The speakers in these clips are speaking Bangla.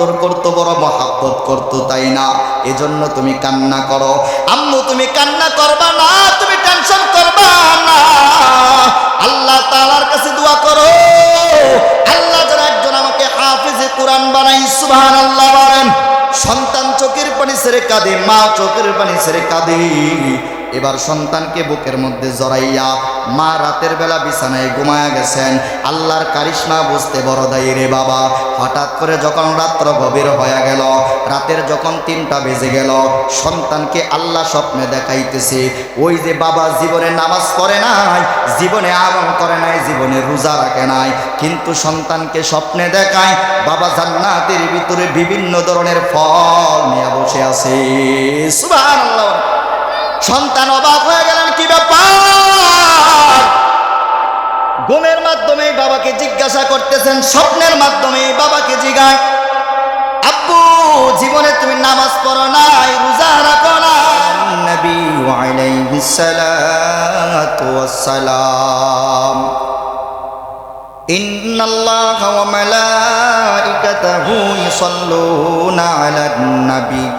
আদর করতো, বড় মহাব্বত করতো, তাই না? এজন্য তুমি কান্না করো। আম্মু, তুমি কান্না করবা না, তুমি টেনশন করবা না। আল্লাহ তাআলার কাছে দোয়া করো। আল্লাহ যেন একজন আমাকে হাফিজে কোরআন বানাই সুবহানাল্লাহ বলেন। সন্তান চোখের পানি ছেড়ে কাঁদে, মা চোখের পানি ছেড়ে কাঁদে। এবার সন্তানকে বুকের মধ্যে জড়াইয়া মা রাতের বেলা বিছানায় ঘুমায়া গেছেন। আল্লাহর কারিশমা বুঝতে বড় দায়ী রে বাবা। হঠাৎ করে যখন রাত্র গভীর হয়ে গেল, রাতের যখন তিনটা বেজে গেল, সন্তানকে আল্লাহ স্বপ্নে দেখাইতেছে। ওই যে বাবা জীবনে নামাজ পড়ে নাই, জীবনে আমল করে নাই, জীবনে রোজা রাখে নাই, কিন্তু সন্তানকে স্বপ্নে দেখায় বাবা জান্নাতের ভিতরে বিভিন্ন ধরনের ফল নিয়ে বসে আছে। সন্তান অবাক হয়ে গেলেন কি ব্যাপার ঘুমের মাধ্যমে বাবাকে জিজ্ঞাসা করতেছেন স্বপ্নের মাধ্যমে বাবাকে জিগায় আব্বু জীবনে তুমি নামাজ পড়ো নাই রোজা রাখো না নবী আলাইহিস সালাতু ওয়াস সালাম إن الله وملائكته يصلون على النبي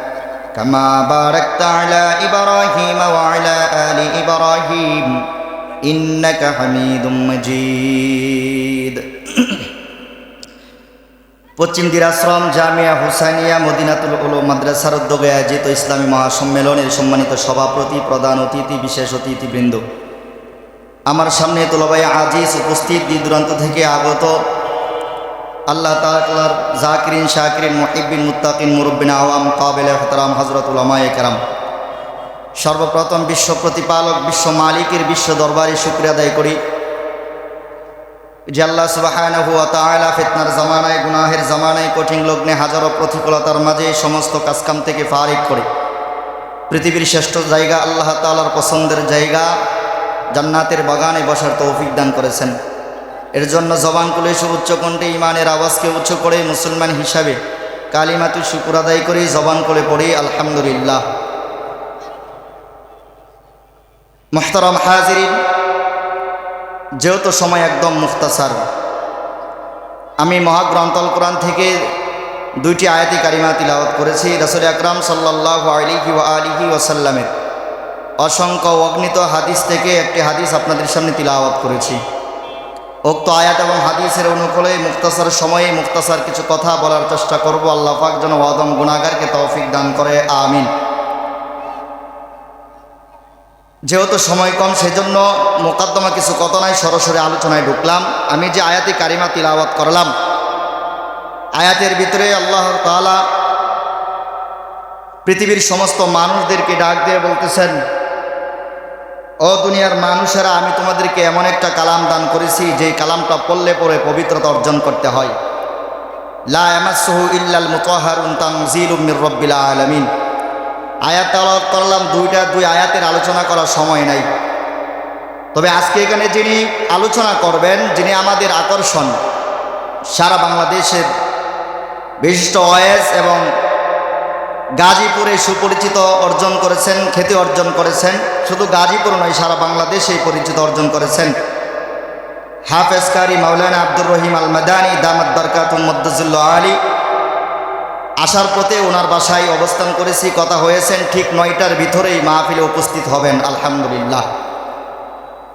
كما باركت على إبراهيم وعلى آل إبراهيم إنك حميد مجيد পশ্চিম দিরাশ্রম জামিয়া হুসাইনিয়া মদিনাতুল উলু মাদ্রাসার উদ্যোগে আয়োজিত ইসলামী মহাসম্মেলনের সম্মানিত সভাপতি প্রধান অতিথি বিশেষ অতিথিবৃন্দ আমার সামনে তোলবাই আজিজ উপস্থিত দূর দূরান্ত থেকে আগত আল্লাহ তালার জাকিরিন, শাকিরিন মহিবিন মুত্তাকিন, মুরব্বিন, আওয়াম, কাবেল হতরাম হজরতুল আমায় কেরাম। সর্বপ্রথম বিশ্ব প্রতিপালক, বিশ্ব মালিকের, বিশ্ব দরবারে শুক্রিয়া আদায় করি। যে আল্লাহ ফিতনার জামানায়, গুনাহের জামানায়, কঠিন লগ্নে হাজারো প্রতিকূলতার মাঝে সমস্ত কাজকাম থেকে ফারিক করে। পৃথিবীর শ্রেষ্ঠ জায়গা আল্লাহ তাআলার পছন্দের জায়গা। জান্নাতের বাগানে বসার তৌফিক দান করেছেন। এর জন্য জবান কুলে উচ্চ কণ্ঠে ইমানের আওয়াজকে উচ্চ করে মুসলমান হিসাবে কালিমাতু শুকুর আদায় করি জবান করে পড়ি, আলহামদুলিল্লাহ। মোহতারাম হাজিরিন, যেহেতু সময় একদম মুখতাসার, আমি মহাগ্রন্থল কোরআন থেকে দুইটি আয়াতি কারিমা তিলাওয়াত করেছি, রসুল আকরাম সাল্লাহ আলিহি আলিহি ওয়াসাল্লামের। অসংখ্য অগ্নিত হাদিস থেকে একটি হাদিস আপনাদের সামনে তিলাওয়াত করেছি। উক্ত আয়াত এবং হাদিসের অনুকূলে মুক্তাসার সময়ে মুক্তাসার কিছু কথা বলার চেষ্টা করব। আল্লাহ পাক যেন ওয়াদম গুণাগারকে তৌফিক দান করে। আমিন। যেহেতু সময় কম, সেজন্য মোকদ্দমা কিছু কথা নাই, সরাসরি আলোচনায় ঢুকলাম। আমি যে আয়াতি কারিমা তিলাওয়াত করলাম, আয়াতের ভিতরে আল্লাহ তাআলা পৃথিবীর সমস্ত মানুষদেরকে ডাক দিয়ে বলতেছেন ও দুনিয়ার মানুষেরা, আমি তোমাদেরকে এমন একটা কালাম দান করেছি, যেই কালামটা পড়লে পরে পবিত্রতা অর্জন করতে হয়। লা আলামিন। আয়াত দুইটা, দুই আয়াতের আলোচনা করার সময় নাই। তবে আজকে এখানে যিনি আলোচনা করবেন, যিনি আমাদের আকর্ষণ, সারা বাংলাদেশের বিশিষ্ট ওয়েস এবং গাজীপুরে সুপরিচিত অর্জন করেছেন, খ্যাতি অর্জন করেছেন। শুধু গাজীপুর নয়, সারা বাংলাদেশে পরিচিত অর্জন করেছেন। হাফেজ কারি মাওলানা আব্দুর রহিম আল মাদানী দামাদ বরকাতুল মদ্দুল্লাহ আলী। আসার পথে ওনার বাসায় অবস্থান করেছি, কথা হয়েছেন, ঠিক নয়টার ভিতরেই মাহফিলে উপস্থিত হবেন, আলহামদুলিল্লাহ।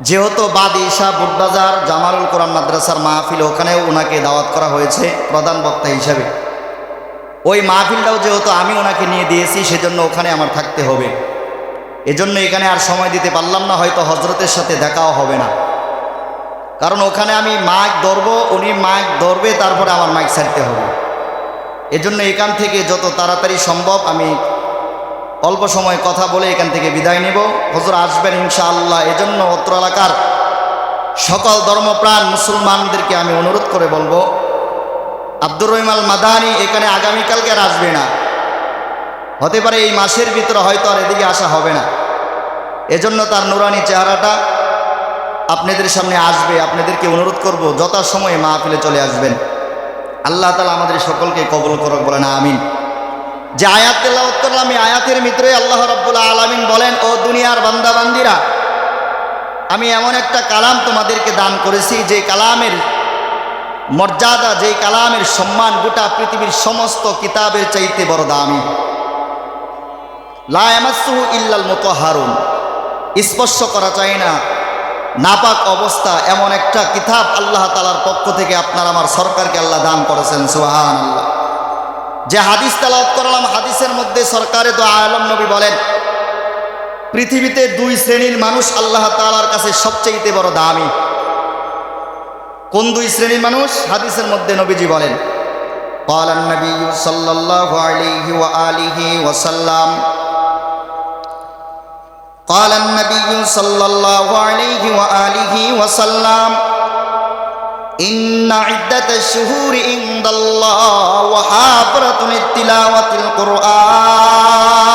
যেহেতু বাদ ঈশা বুটবাজার জামালুল কোরআন মাদ্রাসার মাহফিল ওখানেও ওনাকে দাওয়াত করা হয়েছে, প্রধান বক্তা হিসাবে। ওই মাহফিলটাও যেহেতু আমি ওনাকে নিয়ে দিয়েছি, সেজন্য ওখানে আমার থাকতে হবে। এজন্য এখানে আর সময় দিতে পারলাম না, হয়তো হজরতের সাথে দেখাও হবে না। কারণ ওখানে আমি মাইক ধরবো, উনি মাইক ধরবে, তারপরে আমার মাইক ছাড়তে হবে। এজন্য এখান থেকে যত তাড়াতাড়ি সম্ভব আমি অল্প সময় কথা বলে এখান থেকে বিদায় নেব। হজর আসবেন ইনশাআল্লাহ। এজন্য অত্র এলাকার সকল ধর্মপ্রাণ মুসলমানদেরকে আমি অনুরোধ করে বলব আব্দুর রহিমাল মাদানি এখানে আগামীকালকে আর আসবে না। হতে পারে এই মাসের ভিতরে হয়তো আর এদিকে আসা হবে না। এজন্য তার নুরানি চেহারাটা আপনাদের সামনে আসবে, আপনাদেরকে অনুরোধ করব, যথাসময়ে মাহফিলে চলে আসবেন। আল্লাহ তালা আমাদের সকলকে কবল করক, বলেন আমিন। যে আয়াত তেলাওয়াত করলাম, এই আয়াতের ভিতরে আল্লাহ রব্বুল্লাহ আলমিন বলেন, ও দুনিয়ার বান্দাবান্দিরা, আমি এমন একটা কালাম তোমাদেরকে দান করেছি, যে কালামের মর্যাদা যে কালামের সম্মান গোটা পৃথিবীর সমস্ত কিতাবের চাইতে বড় দামি। লায়ামাসুহু ইল্লাল মতো হারুন স্পর্শ করা চাই না। নাপাক অবস্থা এমন একটা কিতাব আল্লাহ তালার পক্ষ থেকে আপনার আমার সরকারকে আল্লাহ দান করেছেন সুহান আল্লাহ যে হাদিস তালাত করলাম, হাদিসের মধ্যে সরকারে তো আলম নবী বলেন, পৃথিবীতে দুই শ্রেণির মানুষ আল্লাহ তালার কাছে সবচেয়ে বড় দামি। কোন দুই শ্রেণীর মানুষ হাদিসের মধ্যে নবীজি বলেন قال النبي صلى الله عليه وآله وسلم قال النبي صلى الله عليه وآله وسلم إن عدة الشهور عند الله وحافرة التلاوة القرآن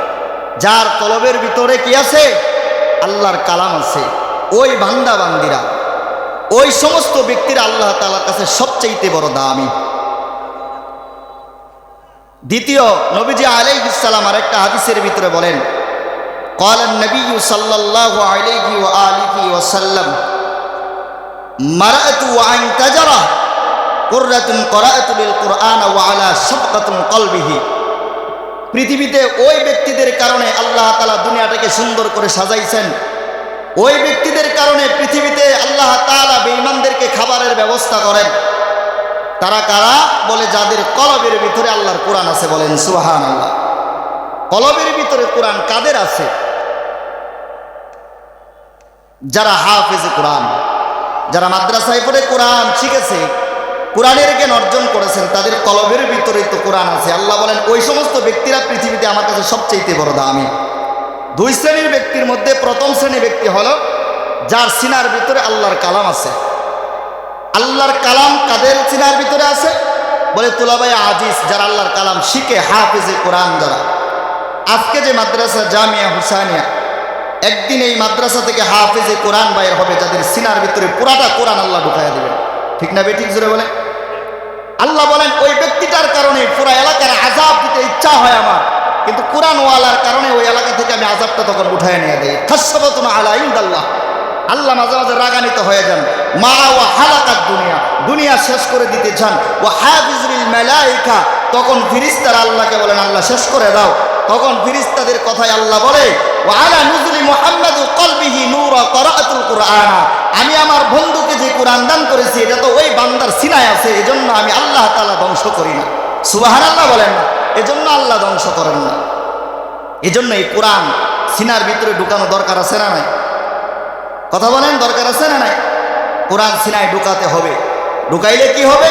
যার তলবের ভিতরে কি আছে? আল্লাহর কালাম আছে। ওই বান্দা বান্দিরা, ওই সমস্ত ব্যক্তিরা আল্লাহ তালার কাছে সবচেয়েতে বড় দামি। দ্বিতীয়, নবীজি আলাইহ আর একটা হাদিসের ভিতরে বলেন কলেন নবী সাল্লাহ আলাইহি ও আলিহি ওসাল্লাম মারাতু আইন তাজারা কুর্রাতুন কোরআন ওয়া আলা সাবকাতুন কলবিহি। পৃথিবীতে ওই ব্যক্তিদের কারণে আল্লাহ তালা দুনিয়াটাকে সুন্দর করে সাজাইছেন। ওই ব্যক্তিদের কারণে পৃথিবীতে আল্লাহ তালা বেঈমানদেরকে খাবারের ব্যবস্থা করেন। তারা কারা? বলে যাদের কলবের ভিতরে আল্লাহর কোরআন আছে বলেন সুহান আল্লাহ কলবের ভিতরে কোরআন কাদের আছে? যারা হাফেজে কোরআন, যারা মাদ্রাসায় পড়ে কোরআন শিখেছে কোরআনের জ্ঞান অর্জন করেছেন, তাদের কলবের ভিতরে তো কোরআন আছে। আল্লাহ বলেন, ওই সমস্ত ব্যক্তিরা পৃথিবীতে আমার কাছে সবচেয়ে বড় দামি। দুই শ্রেণির ব্যক্তির মধ্যে প্রথম শ্রেণির ব্যক্তি হল, যার সিনার ভিতরে আল্লাহর কালাম আছে। আল্লাহর কালাম কাদের সিনার ভিতরে আছে? বলে তুলাবাই আজিজ, যারা আল্লাহর কালাম শিখে হাফেজে কোরআন যারা আজকে যে মাদ্রাসা জামিয়া হুসানিয়া একদিন এই মাদ্রাসা থেকে হাফেজে কোরআন বাইর হবে, যাদের সিনার ভিতরে পুরাটা কোরআন আল্লাহ ঢুকাইয়া দেবেন। ঠিক না বেঠিক জোরে বলে আল্লাহ বলেন, ওই ব্যক্তিটার কারণে পুরা এলাকার আজাব দিতে ইচ্ছা হয় আমার। কিন্তু কোরআন ওয়ালার কারণে ওই এলাকা থেকে আমি আজাবটা তখন উঠায় নিয়ে দেয় খাসাবতুন আলা ইন্দাল্লাহ। আল্লাহ মাঝে মাঝে রাগান্বিত হয়ে যান। মা ও হালাকাত দুনিয়া। দুনিয়া শেষ করে দিতে চান। ও মেলাইকা। তখন ফিরিস্তার আল্লাহকে বলেন, আল্লাহ শেষ করে দাও। তখন ফিরিস্তাদের কথায় আল্লাহ বলে আলা কলবিহি আমি আমার বন্ধুকে যে কোরআন দান করেছি, এটা তো ওই বান্দার সিনায় আছে, এজন্য আমি আল্লাহ তালা ধ্বংস করি না। সুবাহান আল্লাহ বলেন না, এজন্য আল্লাহ ধ্বংস করেন না। এজন্য এই কোরআন সিনার ভিতরে ঢুকানো দরকার আছে না নাই? কথা বলেন, দরকার আছে না নাই? কোরআন সিনায় ঢুকাতে হবে। ঢুকাইলে কি হবে?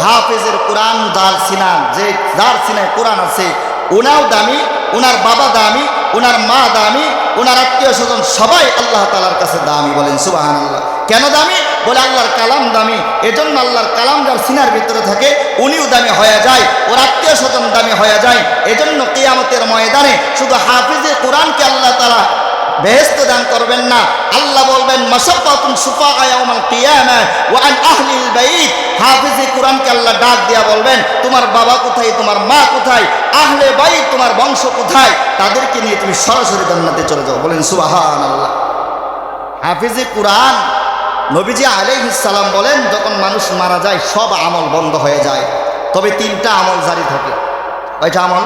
হাফেজের কোরআন যার সিনা যে যার সিনায় কোরআন আছে ওনাও দামি ওনার বাবা দামি ওনার মা দামি ওনার আত্মীয় স্বজন সবাই আল্লাহ তালার কাছে দামি বলেন সুবাহান আল্লাহ কেন দামি? বলে আল্লাহর কালাম দামি। এজন্য আল্লাহর কালাম যার সিনার ভিতরে থাকে, উনিও দামি হয়ে যায়, ওর আত্মীয় স্বজন দামি হয়ে যায়। এজন্য কেয়ামতের ময়দানে শুধু হাফিজে কোরআনকে আল্লাহ তালা বেহেস্ত দান করবেন না। আল্লাহ বলবেন মাসাফাতুন সুফা ইয়াউমাল কিয়ামা ওয়া আন আহলিল বাইত। হাফিজে কোরআনকে আল্লাহ ডাক দিয়া বলবেন, তোমার বাবা কোথায়? তোমার মা কোথায়? আহলে বাইত তোমার বংশ কোথায়? তাদেরকে নিয়ে তুমি সরাসরি জান্নাতে চলে যাও। বলেন, সুবহানাল্লাহ। হাফিজে কোরআন নবীজি সালাম বলেন, যখন মানুষ মারা যায়, সব আমল বন্ধ হয়ে যায়। তবে তিনটা আমল জারি থাকে। কয়টা আমল?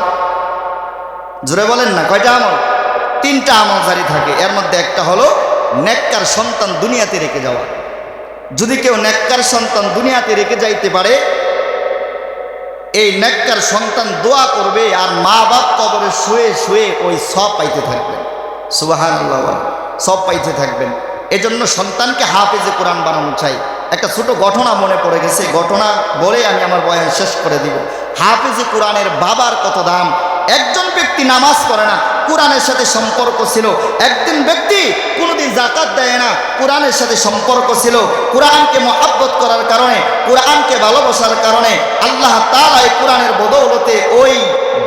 জোরে বলেন না, কয়টা আমল? তিনটা আমল জারি থাকে। এর মধ্যে একটা হলো, নেককার সন্তান দুনিয়াতে রেখে যাওয়া। যদি কেউ নেককার সন্তান দুনিয়াতে রেখে যাইতে পারে, এই নেককার সন্তান দোয়া করবে আর মা বাপ কবরে শুয়ে শুয়ে ওই সব পাইতে থাকবেন। সুবাহান সব পাইতে থাকবেন। এজন্য সন্তানকে হাফেজে কোরআন বানানো চাই। একটা ছোট ঘটনা মনে পড়ে গেছে ঘটনা বলে আমি আমার বয়ান শেষ করে দিব। হাফেজে কোরআনের বাবার কত দাম? একজন ব্যক্তি নামাজ পড়ে না কোরআনের সাথে সম্পর্ক ছিল। একদিন ব্যক্তি কোনোদিন জাকাত দেয় না, কোরআনের সাথে সম্পর্ক ছিল। কোরআনকে মহাব্বত করার কারণে, কোরআনকে ভালোবাসার কারণে আল্লাহ তালাই কোরআনের বদৌলতে ওই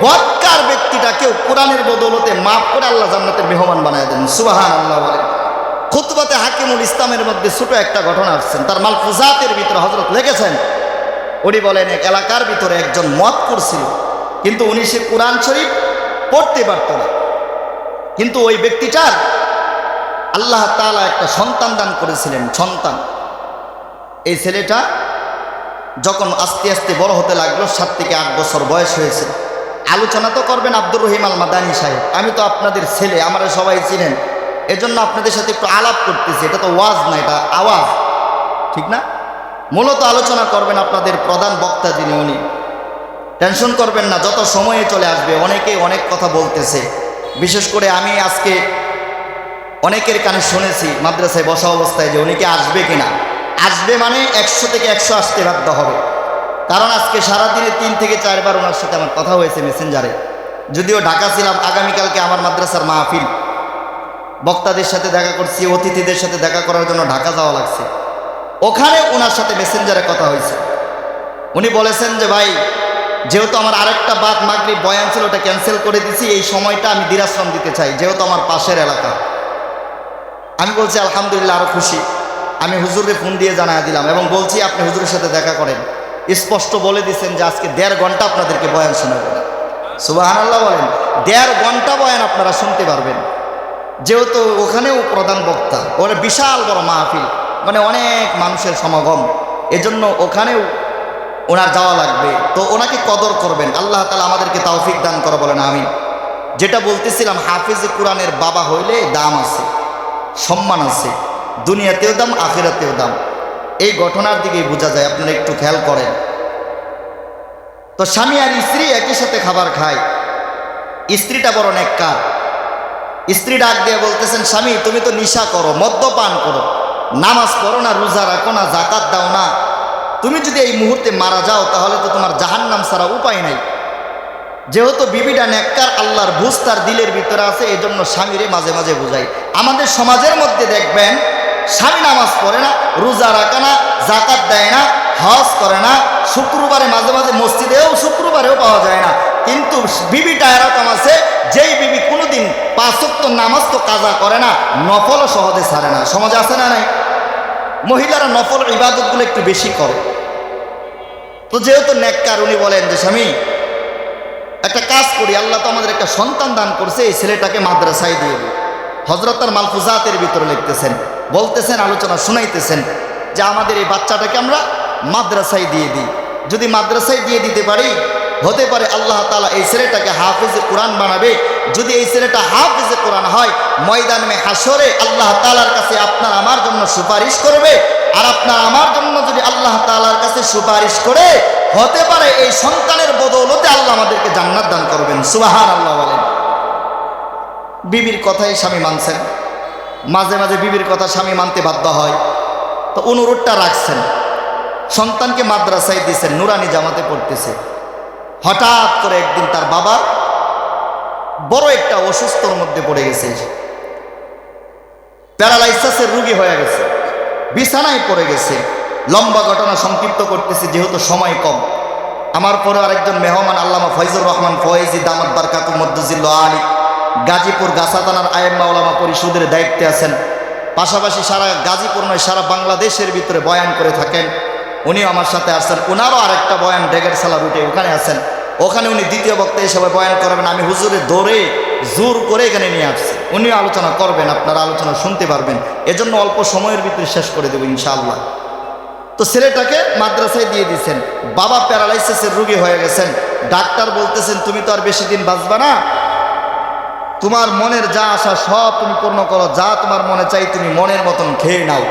বৎকার ব্যক্তিটাকেও কোরআনের বদৌলতে মাফ করে আল্লাহ জান্নাতের মেহমান বানায় দেন। সুবাহান আল্লাহ বলেন খুতবাতে হাকিমুল ইসলামের মধ্যে ছোট একটা ঘটনা আসছেন তার মালফুজাতের ভিতরে হজরত লেগেছেন। উনি বলেন, এক এলাকার ভিতরে একজন মত করছিল কিন্তু উনি সে কোরআন শরীফ পড়তে পারত না। কিন্তু ওই ব্যক্তিটার আল্লাহ তাআলা একটা সন্তান দান করেছিলেন, সন্তান। এই ছেলেটা যখন আস্তে আস্তে বড় হতে লাগল, সাত থেকে আট বছর বয়স হয়েছে। আলোচনা তো করবেন আব্দুর রহিম আল মাদানী সাহেব। আমি তো আপনাদের ছেলে, আমরা সবাই চিনেন। এজন্য আপনাদের সাথে একটু আলাপ করতেছি। এটা তো ওয়াজ না, এটা আওয়াজ। ঠিক না? মূলত আলোচনা করবেন আপনাদের প্রধান বক্তা যিনি উনি। টেনশন করবেন না, যত সময়ে চলে আসবে অনেকে অনেক কথা বলতেছে। বিশেষ করে আমি আজকে অনেকের কানে শুনেছি মাদ্রাসায় বসা অবস্থায় যে উনিকে আসবে কিনা। আসবে মানে একশো থেকে একশো আসতে বাধ্য হবে। কারণ আজকে সারাদিনে তিন থেকে চারবার ওনার সাথে আমার কথা হয়েছে মেসেঞ্জারে। যদিও ঢাকা ছিলাম, আগামীকালকে আমার মাদ্রাসার মাহফিল। বক্তাদের সাথে দেখা করছি, অতিথিদের সাথে দেখা করার জন্য ঢাকা যাওয়া লাগছে। ওখানে ওনার সাথে মেসেঞ্জারে কথা হয়েছে। উনি বলেছেন যে, ভাই যেহেতু আমার আরেকটা বাদ মাগরি বয়ান ছিল, ওটা ক্যান্সেল করে দিছি। এই সময়টা আমি দিরাশ্রম দিতে চাই, যেহেতু আমার পাশের এলাকা। আমি বলছি, আলহামদুলিল্লাহ আরও খুশি। আমি হুজুরকে ফোন দিয়ে জানাই দিলাম এবং বলছি, আপনি হুজুরের সাথে দেখা করেন। স্পষ্ট বলে দিচ্ছেন যে, আজকে দেড় ঘণ্টা আপনাদেরকে বয়ান শোনাবেন সুবাহান আল্লাহ বলেন, দেড় ঘণ্টা বয়ান আপনারা শুনতে পারবেন। যেহেতু ওখানেও প্রধান বক্তা, ওরা বিশাল বড় মাহফিল মানে অনেক মানুষের সমাগম। এজন্য ওখানেও ওনার যাওয়া লাগবে। তো ওনাকে কদর করবেন। আল্লাহ তালা আমাদেরকে তৌফিক দান করে, বলেন আমি যেটা বলতেছিলাম, হাফিজ কোরআনের বাবা হইলে দাম আছে, সম্মান আছে, দুনিয়াতেও দাম, আখেরাতেও দাম। এই ঘটনার দিকেই বোঝা যায়, আপনারা একটু খেয়াল করেন। তো স্বামী আর স্ত্রী একই সাথে খাবার খায়। স্ত্রীটা বড় নেককার। স্ত্রী ডাক দিয়ে বলতেছেন, স্বামী, তুমি তো নিশা করো, মদ্যপান করো। নামাজ পড়ো না, রোজা রাখো না জাকাত দাও না। তুমি যদি এই মুহূর্তে মারা যাও, তাহলে তো তোমার জাহান্নাম ছাড়া উপায় নাই। যেহেতু বিবিটা নেককার, আল্লাহর বুঝ তার দিলের ভিতরে আছে এই জন্য স্বামীরে মাঝে মাঝে বুঝাই। আমাদের সমাজের মধ্যে দেখবেন, স্বামী নামাজ পড়ে না, রোজা রাখে না জাকাত দেয় না, হজ করে না, শুক্রবারে মাঝে মাঝে মসজিদেও শুক্রবারেও পাওয়া যায় না। কিন্তু বিবিটা এরকম আছে, যেই বিবি কোনোদিন পাঁচক্ত নামাজ তো কাজা করে না, নফলও সহজে ছাড়ে না। সমাজে আছে না নাই? মহিলারা নফল ইবাদতগুলো একটু বেশি করে। তো যেহেতু নেককার, উনি বলেন যে, স্বামী, একটা কাজ করি, আল্লাহ তো আমাদের একটা সন্তান দান করছে, এই ছেলেটাকে মাদ্রাসায় দিয়ে দিই। হজরত তার মালফুজাতের ভিতরে লিখতেছেন, বলতেছেন, আলোচনা শুনাইতেছেন যে, আমাদের এই বাচ্চাটাকে আমরা মাদ্রাসায় দিয়ে দিই। যদি মাদ্রাসায় দিয়ে দিতে পারি, হতে পারে আল্লাহ তালা এই ছেলেটাকে হাফিজে কোরআন বানাবে যদি এই ছেলেটা হাফিজে কোরআন হয়, ময়দানে হাসরে আল্লাহ তালার কাছে আপনার আমার জন্য সুপারিশ করবে। আর আপনার আমার জন্য যদি আল্লাহ তালার কাছে সুপারিশ করে, হতে পারে এই সন্তানের বদৌলতে আল্লাহ আমাদেরকে জান্নাত দান করবেন। সুবাহান আল্লাহ বলেন। বিবির কথাই স্বামী মানছেন। মাঝে মাঝে বিবির কথা স্বামী মানতে বাধ্য হয়। তো অনুরোধটা রাখছেন। সন্তানকে মাদ্রাসায় দিয়েছেন নুরানি জামাতে পড়তেছে। হঠাৎ করে একদিন তার বাবা বড় একটা অসুস্থর মধ্যে পড়ে গেছে। প্যারালাইসাসের রুগী হয়ে গেছে, বিছানায় পড়ে গেছে। লম্বা ঘটনা সংক্ষিপ্ত করতেছে, যেহেতু সময় কম। আমার পরে আরেকজন মেহমান আল্লামা ফয়জুর রহমান ফয়েজি দামাত বারকাতু মদ্দুজিল্ল আলী, গাজীপুর গাছাতানার আয়েম্মা ওলামা পরিষদের দায়িত্বে আছেন। পাশাপাশি সারা গাজীপুর নয়, সারা বাংলাদেশের ভিতরে বয়ান করে থাকেন। উনিও আমার সাথে আসছেন। ওনারও আরেকটা বয়ান ডেগের সালা রুটে ওখানে আছেন। ওখানে উনি দ্বিতীয় বক্তা হিসেবে বয়ান করবেন, আমি হুজুরে দৌড়ে জোর করে এখানে নিয়ে আসছি। উনিও আলোচনা করবেন, আপনারা আলোচনা শুনতে পারবেন। এজন্য অল্প সময়ের ভিতরে শেষ করে দেবো ইনশাআল্লাহ। তো ছেলেটাকে মাদ্রাসায় দিয়ে দিয়েছেন। বাবা প্যারালাইসিসের রুগী হয়ে গেছেন। ডাক্তার বলতেছেন, তুমি তো আর বেশি দিন বাঁচবা না। তোমার মনের যা আশা সব তুমি পূর্ণ করো। যা তোমার মনে চাই তুমি মনের মতন খেয়ে নাও।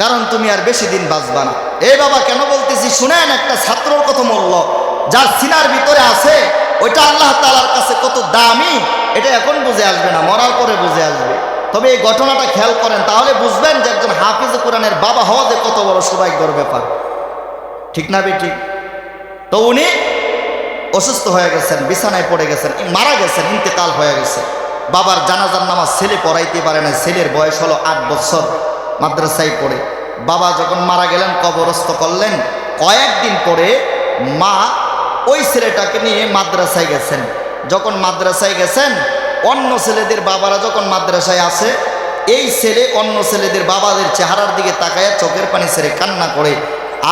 কারণ তুমি আর বেশি দিন বাঁচবা না। এই বাবা কেন বলতেছি, শুনেন একটা ছাত্রর কত মূল্য যার সিনার ভিতরে আছে, ওইটা আল্লাহ তালার কাছে কত দামি, এটা এখন বুঝে আসবে না, মরার পরে বুঝে আসবে। তবে এই ঘটনাটা খেয়াল করেন, তাহলে বুঝবেন যে একজন হাফিজ কোরআনের বাবা হওয়া যে কত বড় সৌভাগ্যর ব্যাপার। ঠিক না বেটি? তো উনি অসুস্থ হয়ে গেছেন, বিছানায় পড়ে গেছেন মারা গেছেন, ইন্তেকাল হয়ে গেছে। বাবার জানাজার নামাজ ছেলে পড়াইতে পারে না ছেলের বয়স হলো আট বছর। মাদ্রাসায় পড়ে। বাবা যখন মারা গেলেন, কবরস্থ করলেন। কয়েকদিন পরে মা ওই ছেলেটাকে নিয়ে মাদ্রাসায় গেছেন। যখন মাদ্রাসায় গেছেন, অন্য ছেলেদের বাবারা যখন মাদ্রাসায় আসে, এই ছেলে অন্য ছেলেদের বাবাদের চেহারার দিকে তাকায় চোখের পানি ছেড়ে কান্না করে,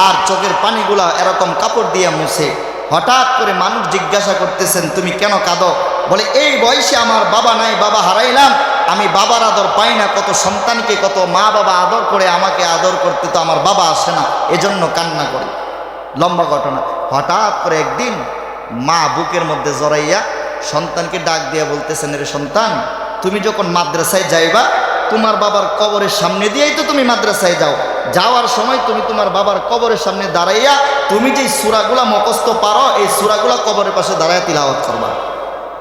আর চোখের পানিগুলা এরকম কাপড় দিয়ে মুছে। হঠাৎ করে মানুষ জিজ্ঞাসা করতেছেন, তুমি কেন কাঁদো? বলে, এই বয়সে আমার বাবা নাই, বাবা হারাইলাম। আমি বাবার আদর পাই না, কত সন্তানকে, কত মা বাবা আদর করে আমাকে আদর করতে তো আমার বাবা আসে না, এজন্য কান্না করে। লম্বা ঘটনা। হঠাৎ করে একদিন মা বুকের মধ্যে জড়াইয়া সন্তানকে ডাক দিয়ে বলতেছেন রে সন্তান, তুমি যখন মাদ্রাসায় যাইবা, তোমার বাবার কবরের সামনে দিয়েই তো তুমি মাদ্রাসায় যাও। যাওয়ার সময় তুমি তোমার বাবার কবরের সামনে দাঁড়াইয়া তুমি যে সুরাগুলা মকস্ত পারো, এই সুরাগুলা কবরের পাশে দাঁড়াইয়া তিলাওয়াত করবা।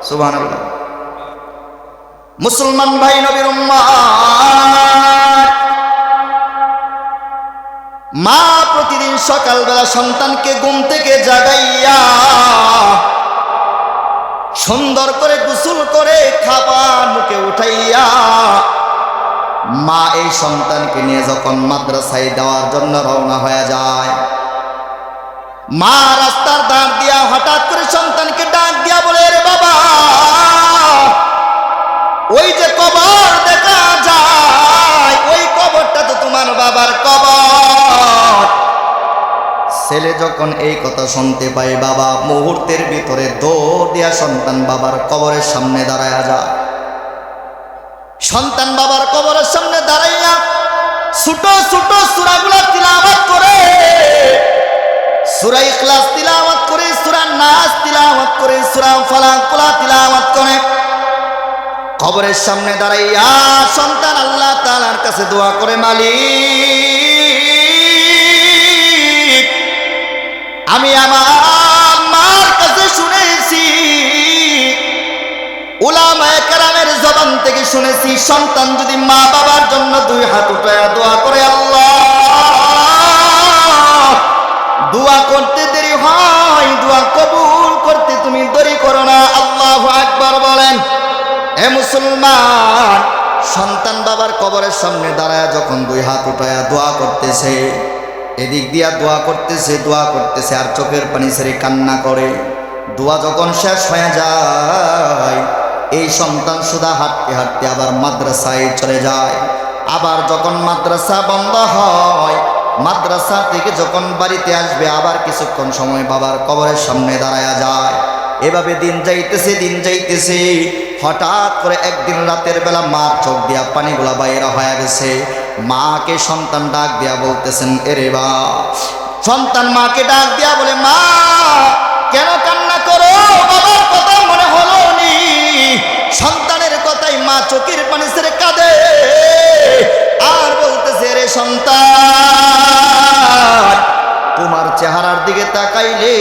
সুবাহ মুসলমান ভাই নবীর মা প্রতিদিন সকালবেলা সন্তানকে ঘুম থেকে জাগাইয়া সুন্দর করে গোসল করে খাবার মুখে উঠাইয়া মা এই সন্তানকে নিয়ে যখন মাদ্রাসায় দেওয়ার জন্য রওনা হয়ে যায়, মা রাস্তার দাঁড় দিয়া হঠাৎ করে সন্তানকে ডাক দিয়া বলে রে বাবা ওই যে কবর দেখা যায়, ওই কবরটা তো তোমার বাবার কবর। ছেলে যখন এই কথা শুনতে পায়, বাবা মুহূর্তের ভিতরে দৌড় দিয়া সন্তান বাবার কবরের সামনে দাঁড়ায় যায়। সন্তান বাবার কবরের সামনে দাঁড়াইয়া ছোট ছোট সুরাগুলা তিলাওয়াত করে, সুরা ইখলাস তিলাওয়াত করে, সুরা নাস তিলাওয়াত করে, সুরা ফালাকুলা তিলাওয়াত করে। কবরের সামনে দাঁড়াইয়া সন্তান আল্লাহ তালার কাছে দোয়া করে, মালিক, আমি আমার মার কাছে শুনেছি কেরামের জবান থেকে শুনেছি, সন্তান যদি মা বাবার জন্য দুই হাত উঠায় দোয়া করে, আল্লাহ, দোয়া করতে দেরি হয়, দোয়া কবুল করতে তুমি দেরি করো না আল্লাহ আকবার বলেন এ মুসলমান, সন্তান বাবার কবরের সামনে দাঁড়ায় যখন দুই হাত উঠায়া দোয়া করতেছে, এদিক দিয়া দোয়া করতেছে দোয়া করতেছে, আর চোখের পানি ছেড়ে কান্না করে। দোয়া যখন শেষ হয়ে যায়, এই সন্তান সুদা হাঁটতে হাঁটতে আবার মাদ্রাসায় চলে যায়। আবার যখন মাদ্রাসা বন্ধ হয়, মাদ্রাসা থেকে যখন বাড়িতে আসবে, আবার কিছুক্ষণ সময় বাবার কবরের সামনে দাঁড়ায়া যায়। এভাবে দিন যাইতেছে দিন যাইতেছে। হঠাৎ করে একদিন রাতের বেলা মার চোখ দিয়া পানিগুলা বাইরা হয়ে গেছে। মাকে সন্তান ডাক দিয়া বলতেছেন, এরে বা, সন্তান মাকে ডাক দিয়া বলে, মা, কেন কান্না করো? বাবার কথা মনে হলো নি। সন্তানের কথাই মা চোখের পানি ছেড়ে কাঁদে। আর বলতেছে রে সন্তান, তোমার চেহারার দিকে তাকাইলে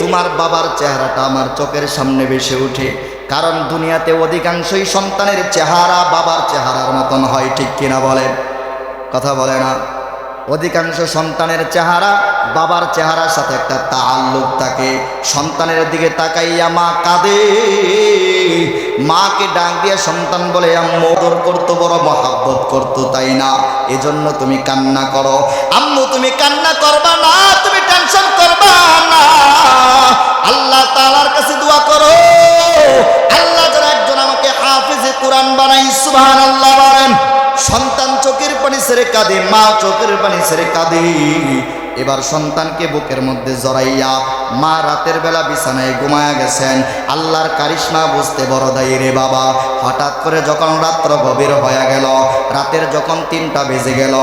তোমার বাবার চেহারাটা আমার চোখের সামনে ভেসে ওঠে কারণ দুনিয়াতে অধিকাংশই সন্তানের চেহারা বাবার চেহারার মতন হয়, ঠিক কিনা বলেন কথা বলে না। অধিকাংশ সন্তানের চেহারা বাবার চেহারার সাথে একটা তাল্লুক থাকে। সন্তানের দিকে তাকাইয়া মা কাঁদে। মাকে ডাক দিয়ে সন্তান বলে, আম্মু ওদর করতো, বড় মহাব্বত করতো, তাই না? এজন্য তুমি কান্না করো। আম্মু, তুমি কান্না করবা না, তুমি টেনশন করবা না। ছেড়ে কাঁদে মা চোখের পানি ছেড়ে কাঁদে। এবার সন্তানকে বুকের মধ্যে জড়াইয়া মা রাতের বেলা বিছানায় ঘুমায়া গেছেন। আল্লাহর কারিশমা বুঝতে বড় দায়ী রে বাবা। হঠাৎ করে যখন রাত্র গভীর হয়ে গেল, রাতের যখন তিনটা বেজে গেল,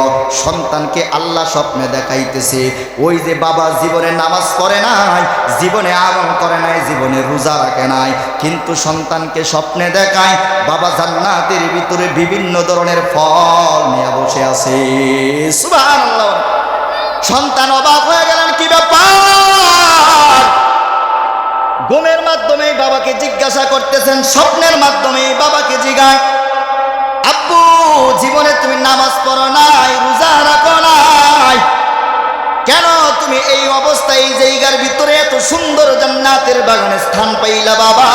সন্তানকে আল্লাহ স্বপ্নে দেখাইতেছে। ওই যে বাবা জীবনে নামাজ পড়ে নাই, জীবনে আমল করে নাই, জীবনে রোজা রাখে নাই, কিন্তু সন্তানকে স্বপ্নে দেখায় বাবা জান্নাতের ভিতরে বিভিন্ন ধরনের ফল নিয়ে বসে আছে। সুবহানাল্লাহ। সন্তান অবাক হয়ে গেলেন, কি ব্যাপার? ঘুমের মাধ্যমে বাবাকে জিজ্ঞাসা করতেছেন, স্বপ্নের মাধ্যমে বাবাকে জিগায়। আব্বু, জীবনে তুমি নামাজ পড়ো নাই, রোজা রাখো নাই। কেন তুমি এই অবস্থায় এই জায়গার ভিতরে এত সুন্দর জান্নাতের বাগানে স্থান পাইলা বাবা?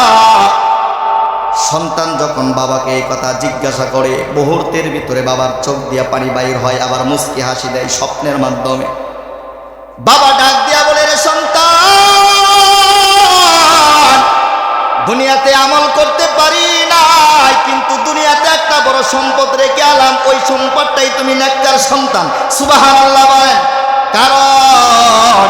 সন্তান যখন বাবাকে এই কথা জিজ্ঞাসা করে, মুহূর্তের ভিতরে বাবার চোখ দিয়া পানি বাইর হয়, আবার মুস্কি হাসি দেয় স্বপ্নের মাধ্যমে। বাবা ডাক দিয়া বলে, রে সন্তান, দুনিয়াতে আমল করতে পারি নাই, কিন্তু দুনিয়াতে একটা বড় সম্পদ রেখে আলাম। ওই সম্পদটাই তুমি নেককার সন্তান। সুবাহান আল্লাহ কারণ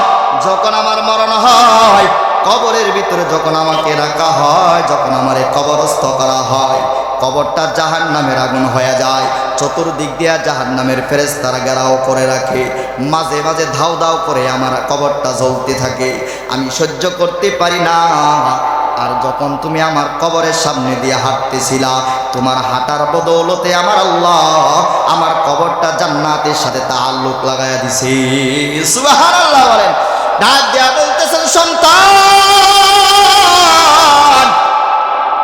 যখন আমার মরণ হয় কবরের ভিতরে যখন আমাকে রাখা হয়, যখন আমারে কবরস্থ করা হয়, কবরটা জাহান নামের আগুন হয়ে যায়। চতুর্দিক দিয়া জাহান নামের ফেরেস্তারা গেরাও করে রাখে। মাঝে মাঝে ধাও ধাও করে আমার কবরটা জ্বলতে থাকে। আমি সহ্য করতে পারি না। আর যখন তুমি আমার কবরের সামনে দিয়ে হাঁটতেছিলা, তোমার হাঁটার বদৌলতে আমার আল্লাহ আমার কবরটা জান্নাতের সাথে তাল্লুক লাগাইয়া দিছে। বলেন। ডাক বলতেছেন, সন্তান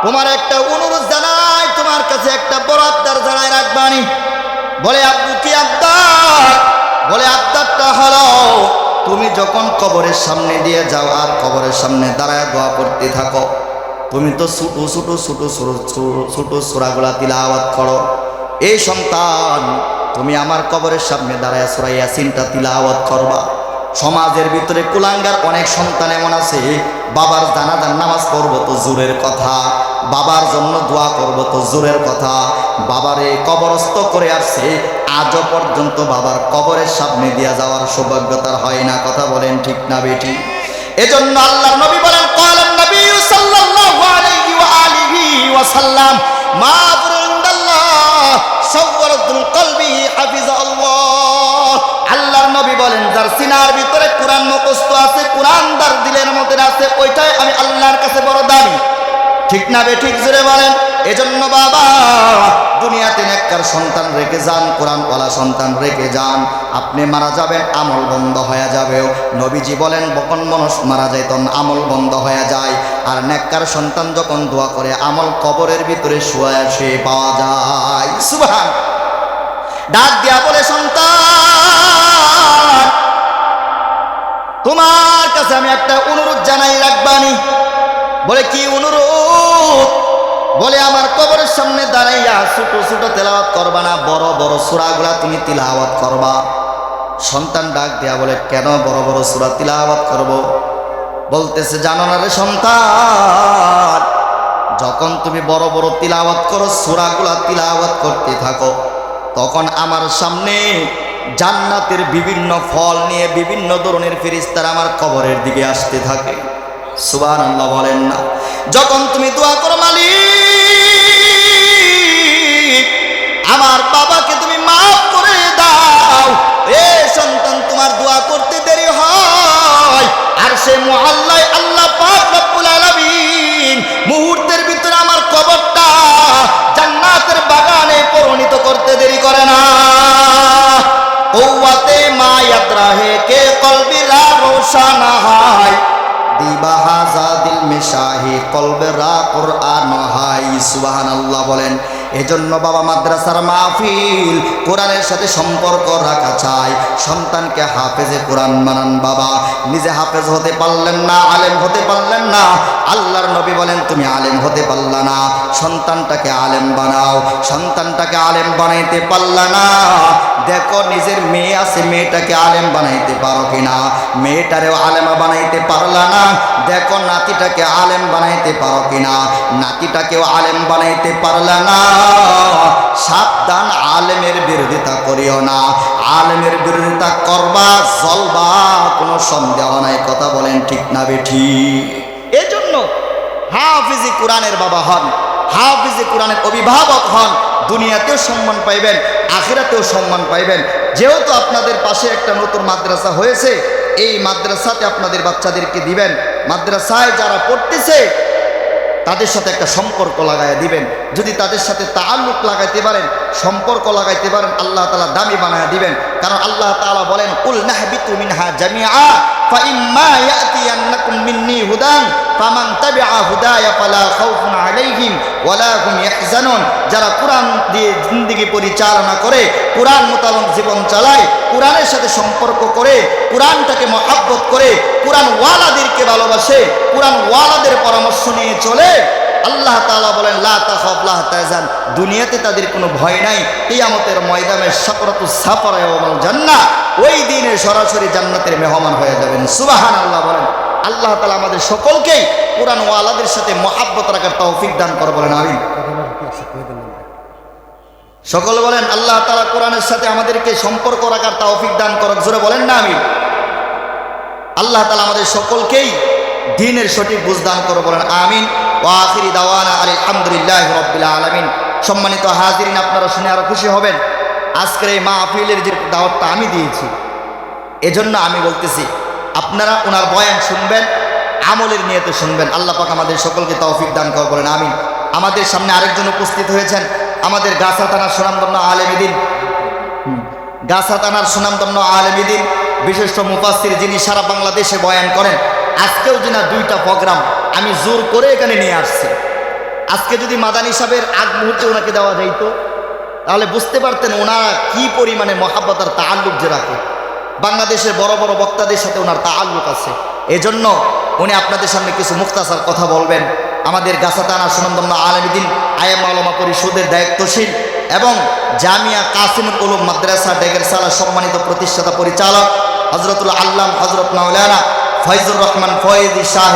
তোমার একটা অনুরোধ জানাই, তোমার কাছে একটা বড় আবদার জানাই রাখবানি বলে, আব্বু, কি আবদার? বলে, আবদারটা হলো, তুমি যখন কবরের সামনে দিয়ে যাও আর কবরের সামনে দাঁড়ায় দোয়া করতে থাকো, তুমি তো ছোটো ছোটো ছোটো ছোটো সুরাগুলা তিলাওয়াত করো। এই সন্তান, তুমি আমার কবরের সামনে দাঁড়ায় সুরাইয়া সিনটা তিলাওয়াত করবা। সমাজের ভিতরে কুলাঙ্গার অনেক সন্তান এমন আছে বাবার জানাজার নামাজ পড়ব তো জোরের কথা, বাবার জন্য দোয়া করব তো জোরের কথা। বাবারে কবরস্থ করে আসছে, আজও পর্যন্ত বাবার কবরের সামনে দিয়া যাওয়ার সৌভাগ্যতার হয় না, কথা বলেন ঠিক না বেটি? এজন্য আল্লাহ নবী বলেন কলেন নবী সাল্লাল্লাহু আলাইহি ওয়া আলিহি ওয়া সাল্লাম মা বুরিন্দাল্লাহ সাওয়ারাতুল কলবি হাফিজ আল্লাহ সিনার ভিতরে কোরআন মুখস্থ আছে, কোরআন দার দিলের মধ্যে আছে, ওইটাই আমি আল্লাহর কাছে বড় দাবি ঠিক না বে, ঠিক জুড়ে বলেন? এজন্য বাবা, দুনিয়াতে নেককার সন্তান রেখে যান, কোরআনওয়ালা সন্তান রেখে যান। আপনি মারা যাবেন, আমল বন্ধ হয়ে যাবে নবীজি বলেন, বকন মানুষ মারা যায় তখন আমল বন্ধ হয়ে যায়। আর নেককার সন্তান যখন দোয়া করে, আমল কবরের ভিতরে শুয়ে শুয়ে পাওয়া যায়। সুবহান। ডাক দিয়া বলে, সন্তান তোমার কাছে আমি একটা অনুরোধ জানাই, রাখবানি। বলে কি অনুরোধ? বলে, আমার কবরের সামনে দাঁড়াইয়া ছোট ছোট তেলাওয়াত করবা না, বড় বড় সুরাগুলা তুমি তিলাওয়াত করবা। সন্তান ডাক দেয়া বলে, কেন বড় বড় সুরা তিলাওয়াত করব? বলতেছে, জানো না রে সন্তান, যখন তুমি বড় বড় তিলাওয়াত করো, সুরাগুলা তিলাওয়াত করতে থাকো, তখন আমার সামনে জান্নাতের বিভিন্ন ফল নিয়ে বিভিন্ন ধরনের ফেরিস্তার আমার কবরের দিকে আসতে থাকে। সুবান আল্লাহ বলেন না। যখন তুমি দোয়া করো, মালিক, আমার বাবাকে তুমি ইয়াত্রা হে কে কলবিরা রোশান হয়? দিবাহাজা দিল মেশাহি কলবেরা কোরআন হাই সুবহানাল্লাহ বলেন এজন্য বাবা মাদ্রাসার মাহফিল কোরআনের সাথে সম্পর্ক রাখা চাই। সন্তানকে হাফেজে কোরআন বানান বাবা। নিজে হাফেজ হতে পারলেন না, আলেম হতে পারলেন না। আল্লাহর নবী বলেন, তুমি আলেম হতে পারলা না। সন্তানটাকে আলেম বানাও। সন্তানটাকে আলেম বানাইতে পারলা না। দেখো, নিজের মেয়ে আছে, মেয়েটাকে আলেম বানাইতে পারো কিনা? মেয়েটারেও আলেমা বানাইতে পারলা না। দেখো, নাতিটাকে আলেম বানাইতে পারো কিনা? নাতিটাকেও আলেম বানাইতে পারলে না। সাবধান আলেমের বিরোধিতা করিও না। আলেমের বিরোধিতা করবা চলবা কোনো সন্দেহ নাই, কথা বলেন ঠিক না বেঠি এজন্য হাফিজি কোরআনের বাবা হন, হাফিজি কোরআনের অভিভাবক হন, দুনিয়াতেও সম্মান পাইবেন, আখিরাতেও সম্মান পাইবেন। যেহেতু আপনাদের পাশে একটা নতুন মাদ্রাসা হয়েছে, এই মাদ্রাসাতে আপনাদের বাচ্চাদেরকে দিবেন। মাদ্রাসায় যারা পড়তেছে, তাদের সাথে একটা সম্পর্ক লাগাই দিবেন। যদি তাদের সাথে তাল্লুক লাগাইতে পারেন, সম্পর্ক লাগাইতে পারেন, আল্লাহ তালা দামি বানায় দিবেন। কারণ আল্লাহ তাআলা বলেন কুল নাহবিতু যারা কোরআন দিয়ে জিন্দেগি পরিচালনা করে, কোরআন মোতাবেক জীবন চালায়, কোরআনের সাথে সম্পর্ক করে, কোরআনটাকে মহাব্বত করে কোরআন ওয়ালাদেরকে ভালোবাসে কোরআন ওয়ালাদের পরামর্শ নিয়ে চলে আল্লাহ তাআলা বলেন, লা তাখাফ, লা দুনিয়াতে তাদের কোনো ভয় নাই। কিয়ামতের ময়দানে সাকরাতু সাফারা ওয়াল জান্নাহ, ওই দিনে সরাসরি জান্নাতের মেহমান হয়ে যাবেন। সুবাহান আল্লাহ বলেন। আল্লাহ তালা আমাদের সকলকেই কোরআন ওয়ালাদের সাথে মহাব্বত রাখার তৌফিক দান করে বলেন আমি সকল বলেন, আল্লাহ তাআলা কোরআনের সাথে আমাদেরকে সম্পর্ক রাখার তৌফিক দান করক। জোরে বলেন না আমি আল্লাহ তালা আমাদের সকলকেই দিনের সঠিক বুঝদান করো বলেন, আমিন। ও আখিরি দাওয়ানা আলহামদুলিল্লাহ রব্বিল আলমিন। সম্মানিত হাজিরিন, আপনারা শুনে আরও খুশি হবেন। আজকের এই মাহফিলের যে দাওয়াতটা আমি দিয়েছি, এজন্য আমি বলতেছি, আপনারা ওনার বয়ান শুনবেন, আমলের নিয়তে শুনবেন। আল্লাহ পাক আমাদের সকলকে তৌফিক দান করো বলেন, আমিন। আমাদের সামনে আরেকজন উপস্থিত হয়েছেন, আমাদের গাছা থানার সুনামদন্য আলেমিদিন গাছা থানার সুনামদন্য আলেমিদিন বিশিষ্ট মুফাসির যিনি সারা বাংলাদেশে বয়ান করেন আজকেও যে না দুইটা প্রোগ্রাম আমি জোর করে এখানে নিয়ে আসছি। আজকে যদি মাদানী সাহেবের আগ মুহূর্তে ওনাকে দেওয়া যাইতো, তাহলে বুঝতে পারতেন ওনারা কি পরিমাণে মহাব্বত আর তাল্লুক যে রাখে। বাংলাদেশের বড় বড় বক্তাদের সাথে ওনার তাল্লুক আছে। এজন্য উনি আপনাদের সামনে কিছু মুক্তাসার কথা বলবেন। আমাদের গাছাতানা সুনন্দন্য আলমদিন আয়াম আলমা পরিষদের দায়িত্বশীল এবং জামিয়া কাসিমুল উলুম মাদ্রাসা ডেগের সালা সম্মানিত প্রতিষ্ঠাতা পরিচালক হজরতুল আল্লাম হজরত মাওলানা ফয়জুর রহমান ফয়েজি শাহ